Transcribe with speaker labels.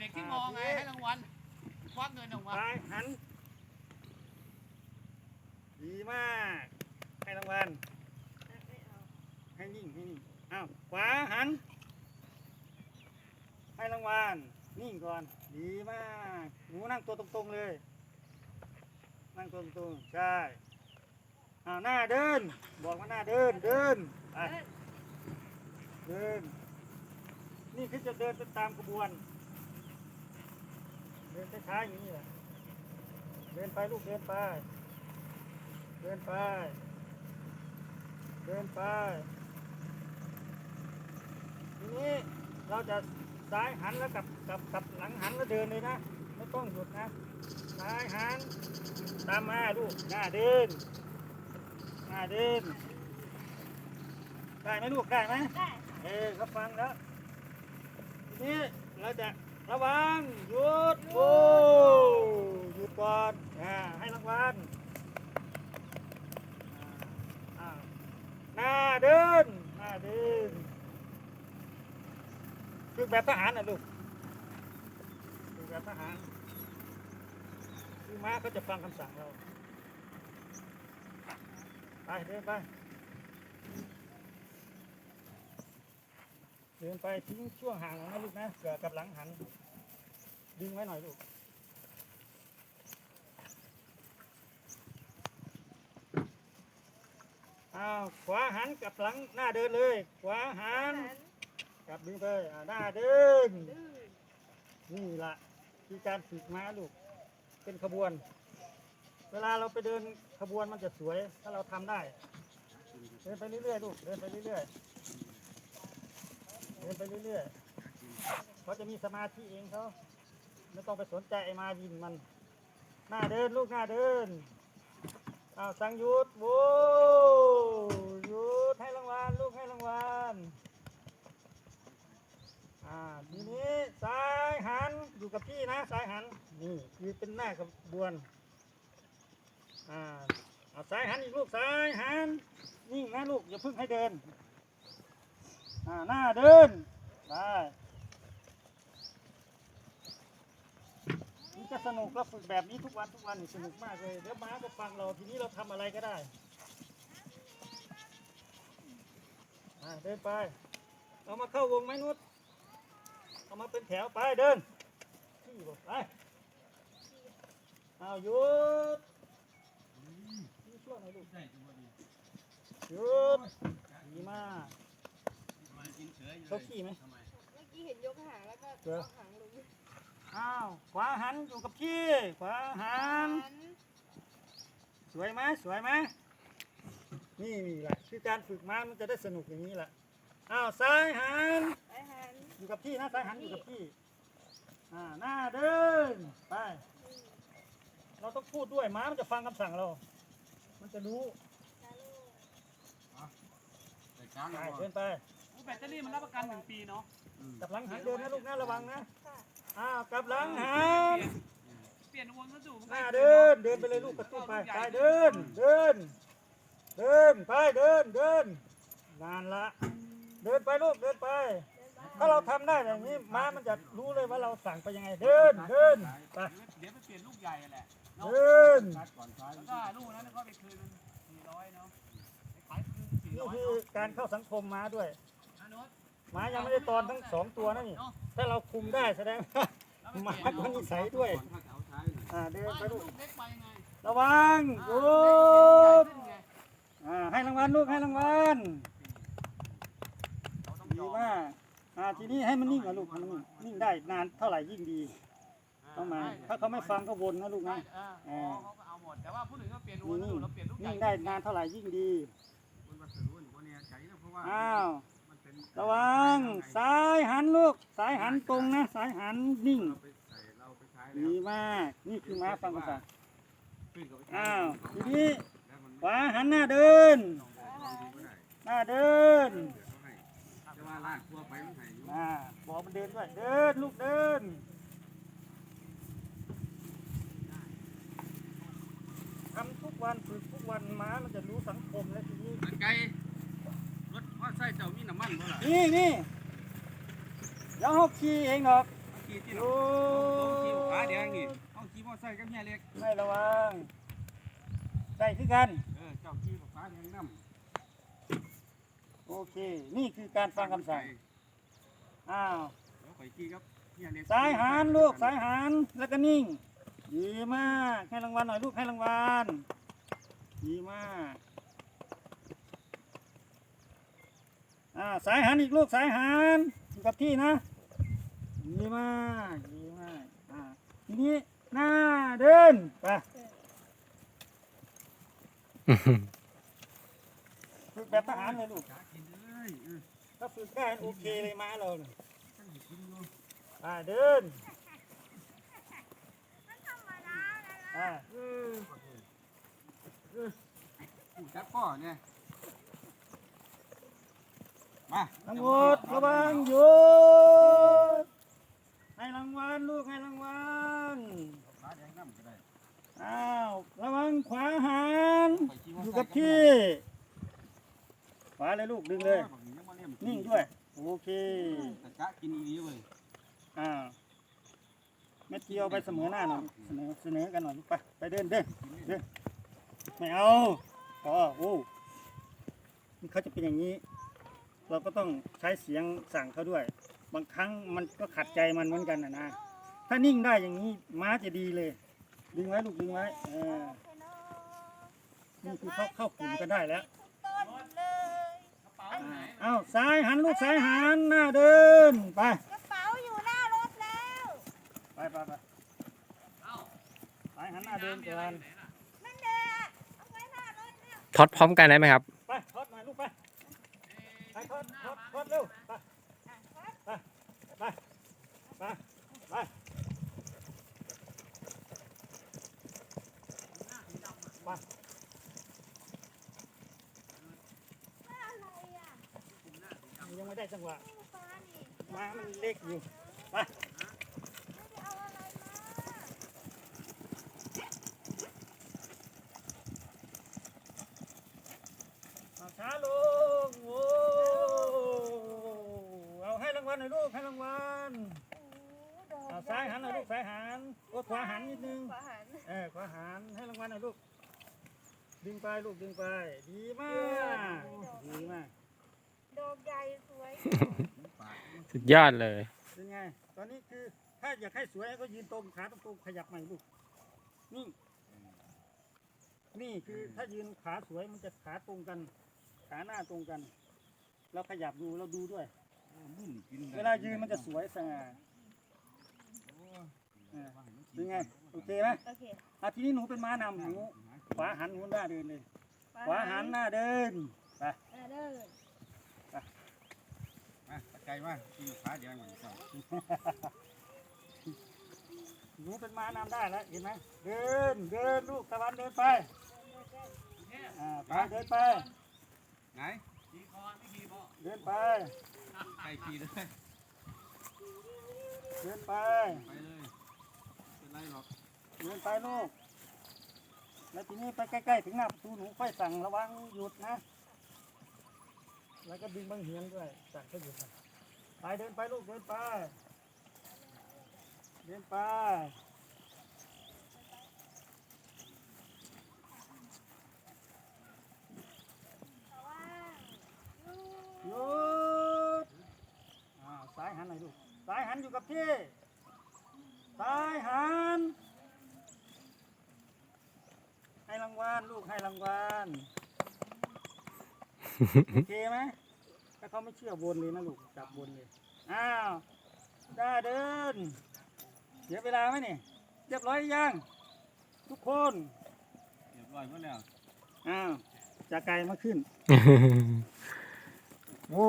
Speaker 1: เด็กที่มองไงให้รางวัลควักเงินออกมา
Speaker 2: ซ้ายหัน ดีมาก ให้รางวัลให้นิ่งให้นิ่งอ้าวขวาหัน ให้รางวัลนิ่งก่อน ดีมากหนูนั่งตัวตรงๆเลย นั่งตัวตรงๆใช่อ้าวหน้าเดิน บอกว่าหน้าเดินเดินไปเดิน นี่คือจะเดินไปตามขบวน เดินช้าๆอย่างนี้แหละเดินไปลูกเดินไป เดินไป เดินไป ทีนี้เราจะซ้ายหันแล้วกลับกลับกลับหลังหันแล้วเดินเลยนะ ไม่ต้องหยุดนะ ซ้ายหัน ตามมาลูกหน้าเดิน หน้าเดิน ได้ไหมลูกได้ไหม
Speaker 3: ได้
Speaker 2: เออเขาฟังแล้ว ทีนี้เราจะ ระวังหยุดโอ้หยุดก่อนอ่าให้รางวัลอ่าอ่าหน้าเดินหน้าเดินฝึกแบบทหารนะลูกฝึกแบบทหารคือม้าเขาจะฟังคำสั่งเราไปเดินไป เดินไปทิ้งช่วงห่างนะลูกนะเกือกับหลังหัน ดึงไว้หน่อยลูกอ้าวขวาหันกับหลังหน้าเดินเลย ขวาหันกลับดึงไปอ่าหน้าเดินนี่ละคือการฝึกม้าลูก เป็นขบวน เวลาเราไปเดินขบวนมันจะสวย ถ้าเราทำได้ เดินไปเรื่อยๆลูกเดินไปเรื่อยๆ เดินไปเรื่อยๆเขาจะมีสมาธิเองเขาไม่ต้องไปสนใจไอ้มาวินมัน หน้าเดินลูกหน้าเดินอ้าวสั่งยุดโว้ยุดให้รางวัลลูกให้รางวัลอ่าทีนี้ซ้ายหันอยู่กับพี่นะซ้ายหันนี่คือเป็นหน้าขบวนอ่าเอาซ้ายหันอีกลูกซ้ายหันนิ่งนะลูกอย่าเพิ่งให้เดิน อ่าหน้าเดินได้นี่จะสนุกแล้วฝึกแบบนี้ทุกวันทุกวันนี่สนุกมากเลยเดี๋ยวม้าก็ฟังเราทีนี้เราทำอะไรก็ได้อ่าเดินไปเอามาเข้าวงไหมนุชเอามาเป็นแถวไปเดินที่บอกไปเอาหยุดช่วงไหนลูกหยุดดีมาก เขาขี่ไหม
Speaker 3: เมื่อกี้เห็นยกหางแล้วก็
Speaker 2: เจอ
Speaker 3: เอาหางลง
Speaker 2: อ้าว ขวาหันอยู่กับที่ ขวาหัน
Speaker 3: หัน
Speaker 2: สวยไหมสวยไหมนี่นี่แหละคือการฝึกม้ามันจะได้สนุกอย่างนี้แหละอ้าวซ้ายหัน
Speaker 3: ไปหัน
Speaker 2: อยู่กับที่นะซ้ายหันอยู่กับที่ อ่า หน้าเดิน ไป เราต้องพูดด้วยม้ามันจะฟังคำสั่งเรา มันจะรู้
Speaker 3: นาลูก
Speaker 2: ไปเดินไป
Speaker 1: แบตเตอรี่มันรับประกันหนึ่งปีเนาะ
Speaker 2: กลับหลังหันเดินนะลูกนะระวังนะ
Speaker 3: ค่ะ
Speaker 2: อ้าวกลับหลังหัน
Speaker 1: เปลี่ยนวนก็ดูมั
Speaker 2: หน้าเดินเดินไปเลยลูกกระตุ้นไปไปเดินเดิน เดินไปเดินเดินนานละ เดินไปลูกเดินไป ถ้าเราทำได้อย่างนี้ม้ามันจะรู้เลยว่าเราสั่งไปยังไง เดินเดินไป
Speaker 1: เดี๋ยวไปเปลี่ยนลูกใหญ่แหละเนาะ
Speaker 2: เดิน
Speaker 1: แล้วก็ลูกนั้นก็ไปคืนสี่ร้อยเนาะไปขายคืนสี่
Speaker 2: นี่
Speaker 1: ร้อย
Speaker 2: คือ
Speaker 1: เนาะ
Speaker 2: การเข้าสังคมม้าด้วย
Speaker 1: อะโน้ต
Speaker 2: ม้ายังไม่ได้ตอนทั้งสองตัวนะนี่
Speaker 1: เนาะ
Speaker 2: ถ้าเราคุมได้แสดงว่า
Speaker 1: แล้วไป
Speaker 2: ม้า
Speaker 1: เปลี่ยน
Speaker 2: ก็นิสัยด้วย อ่าเดิน
Speaker 1: บ้าน
Speaker 2: ไป
Speaker 1: ลู
Speaker 2: ลู
Speaker 1: ก
Speaker 2: ก
Speaker 1: เล็กไปไง
Speaker 2: ระวังหยุด
Speaker 1: ขึ้นไง
Speaker 2: อ่าให้รางวัลลูกให้รางวัล
Speaker 1: เราต้อง
Speaker 2: ดี
Speaker 1: ยอม
Speaker 2: มากอ่าทีนี้ให้มันนิ่งก่อนลูกให้มันนิ่งนิ่งได้นานเท่าไหร่ยิ่งดีต้องมา ถ้าเขาไม่ฟังก็วนนะลูก
Speaker 1: ได้
Speaker 2: นะ
Speaker 1: เออเขาก็เอาหมดแต่ว่าผู้หนึ่งก็เปลี่ยนวน
Speaker 2: นิ่ง
Speaker 1: เราเปลี่ยนลูกใหญ่
Speaker 2: นิ่งได้นานเท่าไหร่ยิ่งดีอ้าว ระวังซ้ายหันลูกซ้ายหันตรงนะซ้ายหันนิ่งดีมาก นี่คือม้าฟังภาษาอ้าวทีนี้ขวาหันหน้าเดิน หน้าเดินอ่าบอกมันเดินด้วยเดินลูกเดินทำทุกวันฝึกทุกวันม้ามันจะรู้สังคมและทีนี้
Speaker 4: ไก่รถว่า ใส่เจ้ามีน้ำมันบ่ล่ะ
Speaker 2: นี่นี่เดี๋ยวเขาขี่เองหรอก
Speaker 4: ข
Speaker 1: ขี่ที่
Speaker 2: โอ้
Speaker 1: เราขี่ขาแดงนี่เอาขี่มอไซค์กับเมียเล็ก
Speaker 2: ไม่ระวังใส่คือกัน
Speaker 1: เออเจ้าขี่ขาแดงน้ำ
Speaker 2: โอเค นี่คือการฟังคำสั่ง อ้าว
Speaker 1: แล้วไปขี่กับเมียเล็ก
Speaker 2: สายหานลูกสายหานแล้วก็นิ่ง ดีมาก ให้รางวัลหน่อยลูกให้รางวัลดีมาก อ่าสายหานอีกลูกสายหานอยู่กับที่นะดีมากดีมากอ่าทีนี้หน้าเดินไปฝึกแบบทหารเลยลูก
Speaker 1: ขากินเลยเออ
Speaker 2: ถ้าฝึกได้โอเคเลยม้าเราเนี่ย
Speaker 1: ตั้งอยู่กินอยู่
Speaker 2: อ่าเดินอ่า
Speaker 1: เออเออผู้จับพ่อเนี่ย มา
Speaker 2: ทั้งหมดระวังหยุดให้รางวัลลูกให้รางวัล
Speaker 1: ขาแดงน้ำก็ได้
Speaker 2: อ้าวระวังขวาหัน
Speaker 1: ไปขี่มอ
Speaker 2: อยู่
Speaker 1: ไซ
Speaker 2: กับ
Speaker 1: ค์
Speaker 2: ที่ขวาเลยลูกดึงเลย นิ่งด้วยโอเค
Speaker 1: ตะกะกินดีเว้ย
Speaker 2: อ่าเม็ดเกียวไปเสมอหน้าหน่อยเสนอเสนอกันหน่อยลูกไปไปเดินเดินเดินไม่เอาอ๋อโอ้นี่เขาจะเป็นอย่างนี้ เราก็ต้องใช้เสียงสั่งเขาด้วย บางครั้งมันก็ขัดใจมันเหมือนกันนะนะถ้านิ่งได้อย่างนี้ม้าจะดีเลย ดึงไว้ลูกดึงไว้เออนี่คือเขาเข้ากลุ่มกันได้แล้ว
Speaker 3: ต้นเลย
Speaker 2: อ้าวซ้ายหันลูกซ้ายหันหน้าเดินไป
Speaker 3: กระเป๋าอยู่หน้ารถแล้ว
Speaker 2: ไปไปไปซ้ายหันหน้าเดินก่อน
Speaker 3: นั่นเด้อเอาไว้หน้ารถเนี่ย
Speaker 4: ทดพร้อมกันได้ไหมครับ
Speaker 2: ไปทอดหน่อยลูกไปไป ทอดทอดทอดเร็วไปไปไปไปไปไป
Speaker 3: อะไรอะ
Speaker 2: ยังไม่ได้จังหวะมามันเล็กอยู่ไป
Speaker 3: ไม่ได้เอาอะไรมา
Speaker 2: เอาช้าลงโอ้เอาให้รางวัลหน่อยลูกให้รางวัล
Speaker 3: โอ้โหดอก
Speaker 2: เอาซ้ายหันหน่อยลูกซ้ายหันโอ้ขวาหันนิดนึง
Speaker 3: ขวาหัน
Speaker 2: เออขวาหันให้รางวัลหน่อยลูก ดึงไปลูกดึงไป ดีมาก ดีมาก
Speaker 3: ดอกใหญ่สวย
Speaker 4: สุดยอดเลย
Speaker 2: เป็นไง ตอนนี้คือถ้าอยากให้สวยก็ยืนตรงขาตรงๆขยับใหม่ลูก นี่ นี่คือถ้ายืนขาสวยมันจะขาตรงกัน ขาหน้าตรงกัน เราขยับดูเราดูด้วย
Speaker 1: มุ่นกิน
Speaker 2: เวลายืนมันจะสวยสง่าเออเป็นไง โอเคไหม
Speaker 3: โอเค
Speaker 2: อะทีนี้หนูเป็นม้านำหนูขวาหันหนูหน้าเดินเลย ขวาหันหน้าเดิน ไป
Speaker 3: หน้าเดิน
Speaker 1: มาตะไคร้มาขี่ขาแดงเหมือนกัน
Speaker 2: หนูเป็นม้านำได้แล้ว เห็นไหม เดิน เดินลูกตะวันเดินไปอ่าไปเดินไป
Speaker 1: ไหนขี่คอไม่ขี่พ่อ
Speaker 2: เดินไป
Speaker 1: ใครขี่เลย
Speaker 2: เดินไป
Speaker 1: ไปเลยเป็นไรหรอก
Speaker 2: เดินไปลูก แล้วทีนี้ไปใกล้ๆถึงหน้าประตูหนูค่อยสั่งระวังหยุดนะ แล้วก็ดึงบังเหียนด้วยสั่งให้หยุดนะไปเดินไปลูกเดินไป เดินไป
Speaker 3: ว่างลูก
Speaker 2: หยุดอ่าซ้ายหันหน่อยลูกซ้ายหัน อยู่กับที่ซ้ายหันให้รางวัลลูกให้รางวัลโอเคไหมถ้าเขาไม่เชื่อวนเลยนะลูกจับวนเลยอ้าวได้เดินเสียเวลาไหมนี่เรียบร้อยหรือยังทุกคน
Speaker 1: เรียบร้อยหมดแล้ว
Speaker 2: อ้าวจากไกลมาขึ้น โอ้